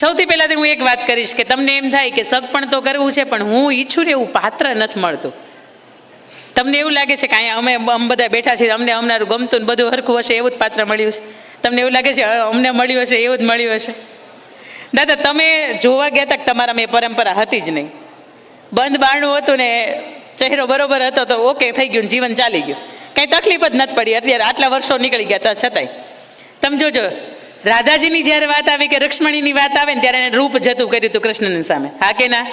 સૌથી પહેલા હું એક વાત કરીશ કે તમને એમ થાય કે સગપણ તો કરવું છે, પણ હું ઈચ્છું એવું પાત્ર નથી મળતું. તમને એવું લાગે છે કે અહીંયા અમે અમ બધા બેઠા છીએ, અમને અમનારું ગમતું બધું હરખું હશે, એવું જ પાત્ર મળ્યું છે? તમને એવું લાગે છે અમને મળ્યું હશે, એવું જ મળ્યું હશે? દાદા, તમે જોવા ગયા તક તમારા તમારામાં એ પરંપરા હતી જ નહીં. બંધ બારણું હતું ને, ચહેરો બરોબર હતો તો ઓકે થઈ ગયું જીવન ચાલી ગયું. કંઈ તકલીફ જ નથી પડી, અત્યારે આટલા વર્ષો નીકળી ગયા તો છતાંય. તમે જોજો રાધાજીની જ્યારે વાત આવી કે લક્ષ્મણીની વાત આવે ને ત્યારે એને રૂપ જતું કર્યું હતું કૃષ્ણની સામે. હા કે ના?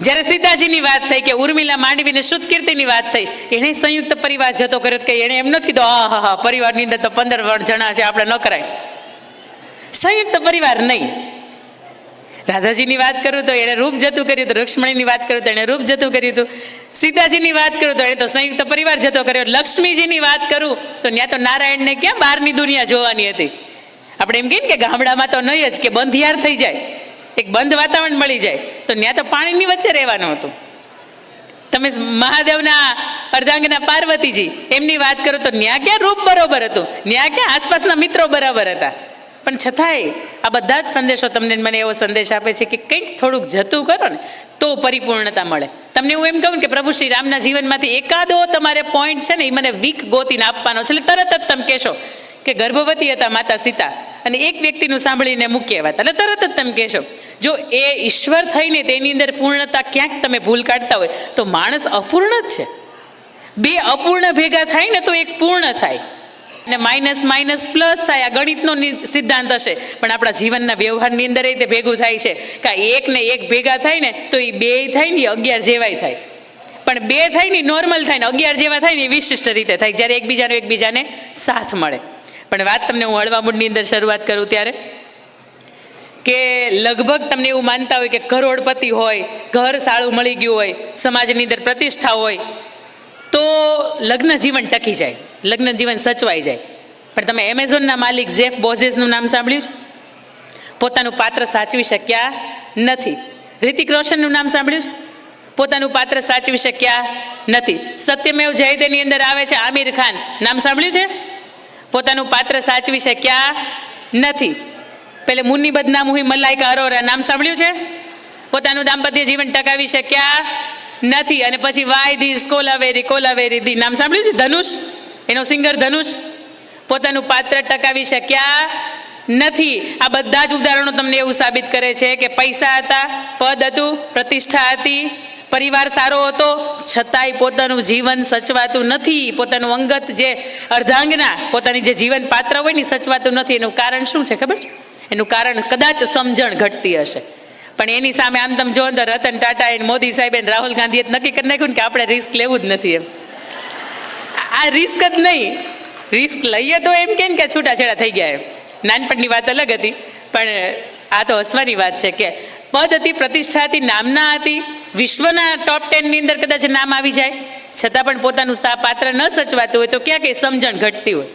જ્યારે સીતાજીની વાત થઈ કે ઉર્મિલા માંડવીને શુદ્ધ કીર્તિની વાત થઈ, એણે સંયુક્ત પરિવાર જતો કર્યો કે એણે એમ નથી કીધું હા હા હા, પરિવારની અંદર તો પંદર જણા છે, આપણે ન કરાય. સંયુક્ત પરિવાર નહીં. રાધાજીની વાત કરું તો એણે રૂપ જતું કર્યું હતું લક્ષ્મણીની વાત કરું તો એણે રૂપ જતું કર્યું હતું. સીતાજીની વાત કરું તો એણે તો સંયુક્ત પરિવાર જતો કર્યો. લક્ષ્મીજીની વાત કરું તો ત્યાં તો નારાયણને ક્યાં બહારની દુનિયા જોવાની હતી? આપણે એમ કહીએ કે ગામડામાં તો નહીં જ કે બંધિયાર થઈ જાય. એક બંધ વાતાવરણ મળી જાય. તો ત્યાં તો પાણીની વચ્ચે રહેવાનું હતું. તમે મહાદેવના અર્ધાંગના પાર્વતીજી, એમની વાત કરો તો ન્યા ક્યાં રૂપ બરોબર હતું? ન્યા ક્યાં આસપાસના મિત્રો બરાબર હતા? પણ છતાંય આ બધા જ સંદેશો તમને મને એવો સંદેશ આપે છે કે કંઈક થોડુંક જતું કરો ને, તો પરિપૂર્ણતા મળે. તમને હું એમ કહું કે પ્રભુ શ્રી રામના જીવનમાંથી એકાદો તમારે પોઈન્ટ છે ને, એ મને વીક ગોતીને આપવાનો છે. એટલે તરત જ તમે કહેશો કે ગર્ભવતી હતા માતા સીતા અને એક વ્યક્તિનું સાંભળીને મુખ્ય હતા. એટલે તરત જ તમે કહેશો, જો એ ઈશ્વર થઈને તેની અંદર પૂર્ણતા ક્યાંક તમે ભૂલ કાઢતા હોય, તો માણસ અપૂર્ણ જ છે. બે અપૂર્ણ ભેગા થાય ને, તો એક પૂર્ણ થાય. અને માઇનસ માઇનસ પ્લસ થાય. આ ગણિતનો સિદ્ધાંત હશે. પણ આપણા જીવનના વ્યવહારની અંદર તે ભેગું થાય છે કે એક ને એક ભેગા થાય ને તો એ બે થાય ને અગિયાર જેવાય થાય. પણ બે થાય ને નોર્મલ થાય ને અગિયાર જેવા થાય ને એ વિશિષ્ટ રીતે થાય. જ્યારે એકબીજાને એકબીજાને સાથ મળે. પણ વાત તમને હું હળવા મૂડની અંદર શરૂઆત કરું ત્યારે કે લગભગ તમને એવું માનતા હોય કે કરોડપતિ હોય, ઘર સારું મળી ગયું હોય, સમાજની અંદર પ્રતિષ્ઠા હોય, તો લગ્ન જીવન ટકી જાય. લગ્ન જીવન સચવાઈ જાય. પણ તમે એમેઝોનના માલિક જેફ બોઝેસનું નામ સાંભળ્યું છે? પોતાનું પાત્ર સાચવી શક્યા નથી. રિતિક રોશનનું નામ સાંભળ્યું છે? પોતાનું પાત્ર સાચવી શક્યા નથી. સત્યમેવ જયદેની અંદર આવે છે આમિર ખાન. નામ સાંભળ્યું છે? પોતાનું પાત્ર સાચવી શક્યા નથી. પેલે મુન્ની બદનામ હુઈ મલાઈકા અરોરા નામ સાંભળ્યું છે? પોતાનું દાંપત્ય જીવન ટકાવી શક્યા નથી. અને પછી why this Kolaveri Kolaveri the. નામ સાંભળ્યું છે? ધનુષ? એનો સિંગર ધનુષ પોતાનું પાત્ર ટકાવી શક્યા નથી. આ બધા જ ઉદાહરણો તમને એવું સાબિત કરે છે કે પૈસા હતા, પદ હતું, પ્રતિષ્ઠા હતી, પરિવાર સારો હતો, છતાંય પોતાનું જીવન સચવાતું નથી. પોતાનું અંગત જે અર્ધાંગના, પોતાની જે જીવન પાત્ર હોય ને સચવાતું નથી. એનું કારણ શું છે ખબર છે? એનું કારણ કદાચ સમજણ ઘટતી હશે. પણ એની સામે આમ તમે જો અંદર રતન ટાટા એન્ડ મોદી સાહેબ એન્ડ રાહુલ ગાંધીએ નક્કી કરી નાખ્યું કે આપણે રિસ્ક લેવું જ નથી એમ. આ રિસ્ક જ નહીં. રિસ્ક લઈએ તો એમ કેમ કે છૂટાછેડા થઈ ગયા એમ. નાનપણની વાત અલગ હતી, પણ આ તો હસવાની વાત છે કે પદ હતી, પ્રતિષ્ઠા હતી, નામના હતી, વિશ્વના ટોપ ટેનની અંદર કદાચ નામ આવી જાય. છતાં પણ પોતાનું પાત્ર ન સચવાતું હોય તો ક્યાં કંઈ સમજણ ઘટતી હોય.